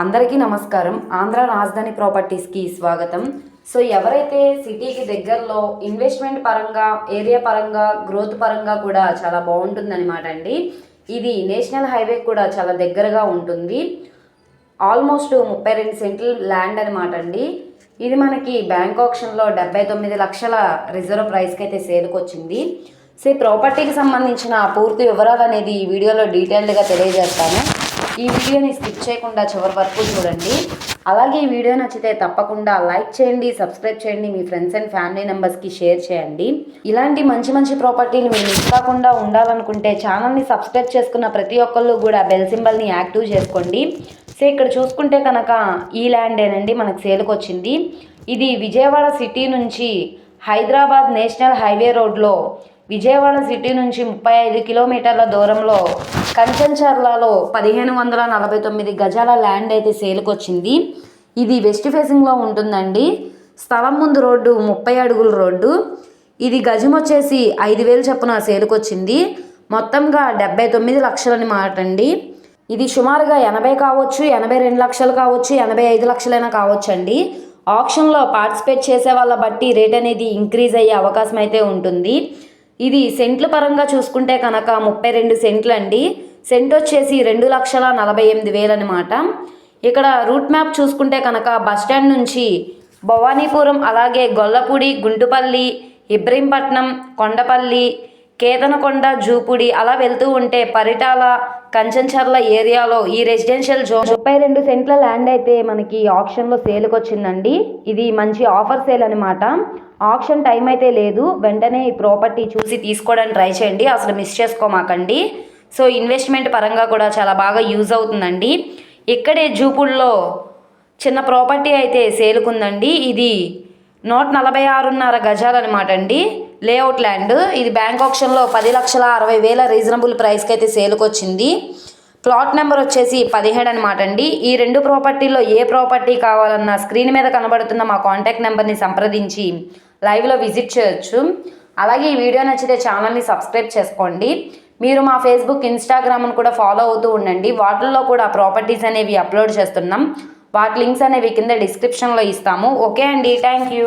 అందరికీ నమస్కారం. ఆంధ్ర రాజధాని ప్రాపర్టీస్కి స్వాగతం. సో ఎవరైతే సిటీకి దగ్గరలో ఇన్వెస్ట్మెంట్ పరంగా ఏరియా పరంగా గ్రోత్ పరంగా కూడా చాలా బాగుంటుందన్నమాట అండి. ఇది నేషనల్ హైవే కూడా చాలా దగ్గరగా ఉంటుంది. ఆల్మోస్ట్ ముప్పై రెండు సెంట్లు ల్యాండ్ అనమాట అండి. ఇది మనకి బ్యాంక్ ఆప్షన్లో డెబ్బై తొమ్మిది లక్షల రిజర్వ్ ప్రైస్కి అయితే సేల్కి సో ఈ ప్రాపర్టీకి సంబంధించిన పూర్తి వివరాలు అనేది ఈ వీడియోలో డీటెయిల్డ్గా తెలియజేస్తాను. ఈ వీడియోని స్కిప్ చేయకుండా చివరి వరకు చూడండి. అలాగే ఈ వీడియో నచ్చితే తప్పకుండా లైక్ చేయండి సబ్స్క్రైబ్ చేయండి మీ ఫ్రెండ్స్ అండ్ ఫ్యామిలీ మెంబర్స్కి షేర్ చేయండి. ఇలాంటి మంచి మంచి ప్రాపర్టీలు మీరు మిస్ కాకుండా ఉండాలనుకుంటే ఛానల్ని సబ్స్క్రైబ్ చేసుకున్న ప్రతి ఒక్కళ్ళు కూడా బెల్ సింబల్ని యాక్టివ్ చేసుకోండి. సో ఇక్కడ చూసుకుంటే కనుక ఈ ల్యాండేనండి మనకు సేల్కి వచ్చింది. ఇది విజయవాడ సిటీ నుంచి హైదరాబాద్ నేషనల్ హైవే రోడ్లో విజయవాడ సిటీ నుంచి ముప్పై ఐదు కిలోమీటర్ల దూరంలో కంచంచర్లలో పదిహేను వందల నలభై తొమ్మిది గజాల ల్యాండ్ అయితే సేల్కి వచ్చింది ఇది వెస్ట్ ఫేసింగ్లో ఉంటుందండి. స్థలం ముందు రోడ్డు ముప్పై అడుగుల రోడ్డు. ఇది గజం వచ్చేసి ఐదు వేలు చొప్పున సేల్కి వచ్చింది మొత్తంగా డెబ్బై తొమ్మిది లక్షలని మాట అండి ఇది సుమారుగా ఎనభై కావచ్చు ఎనభై రెండు లక్షలు కావచ్చు ఎనభై ఐదు లక్షలైనా కావచ్చు అండి ఆప్షన్లో పార్టిసిపేట్ చేసే వాళ్ళ బట్టి రేట్ అనేది ఇంక్రీజ్ అయ్యే అవకాశం అయితే ఉంటుంది. ఇది సెంట్ల పరంగా చూసుకుంటే కనుక ముప్పై రెండు సెంట్లు అండి. సెంట్ వచ్చేసి రెండు లక్షల నలభై ఎనిమిది వేలు అనమాట ఇక్కడ రూట్ మ్యాప్ చూసుకుంటే కనుక బస్టాండ్ నుంచి భవానీపురం అలాగే గొల్లపూడి గుంటుపల్లి ఇబ్రహీంపట్నం కొండపల్లి కేతనకొండ జూపుడి అలా వెళ్తూ ఉంటే పరిటాల కంచంచర్ల ఏరియాలో ఈ రెసిడెన్షియల్ జోన్ ముప్పై రెండు సెంట్ల ల్యాండ్ అయితే మనకి ఆప్షన్లో సేల్కి వచ్చిందండి ఇది మంచి ఆఫర్ సేల్ అనమాట ఆప్షన్ టైం అయితే లేదు. వెంటనే ఈ ప్రాపర్టీ చూసి తీసుకోవడానికి ట్రై చేయండి. అసలు మిస్ చేసుకోమాకండి. సో ఇన్వెస్ట్మెంట్ పరంగా కూడా చాలా బాగా యూజ్ అవుతుందండి. ఇక్కడే జూపుల్లో చిన్న ప్రాపర్టీ అయితే సేలుకుందండి. ఇది నూట నలభై ఆరున్నర గజాలు అనమాట అండి. Layout land. ఇది బ్యాంక్ ఆప్షన్లో పది లక్షల అరవై వేల రీజనబుల్ ప్రైస్కి అయితే సేల్కి వచ్చింది ప్లాట్ నెంబర్ వచ్చేసి పదిహేడు అనమాట అండి. ఈ రెండు ప్రాపర్టీల్లో ఏ ప్రాపర్టీ కావాలన్నా స్క్రీన్ మీద కనబడుతున్న మా కాంటాక్ట్ నెంబర్ని సంప్రదించి లైవ్లో విజిట్ చేయొచ్చు. అలాగే ఈ వీడియో నచ్చితే ఛానల్ని సబ్స్క్రైబ్ చేసుకోండి. మీరు మా ఫేస్బుక్ ఇన్స్టాగ్రామ్ను కూడా ఫాలో అవుతూ ఉండండి. వాటిల్లో కూడా ప్రాపర్టీస్ అనేవి అప్లోడ్ చేస్తున్నాం. వాటి లింక్స్ అనేవి కింద డిస్క్రిప్షన్లో ఇస్తాము. ఓకే అండి థ్యాంక్ యూ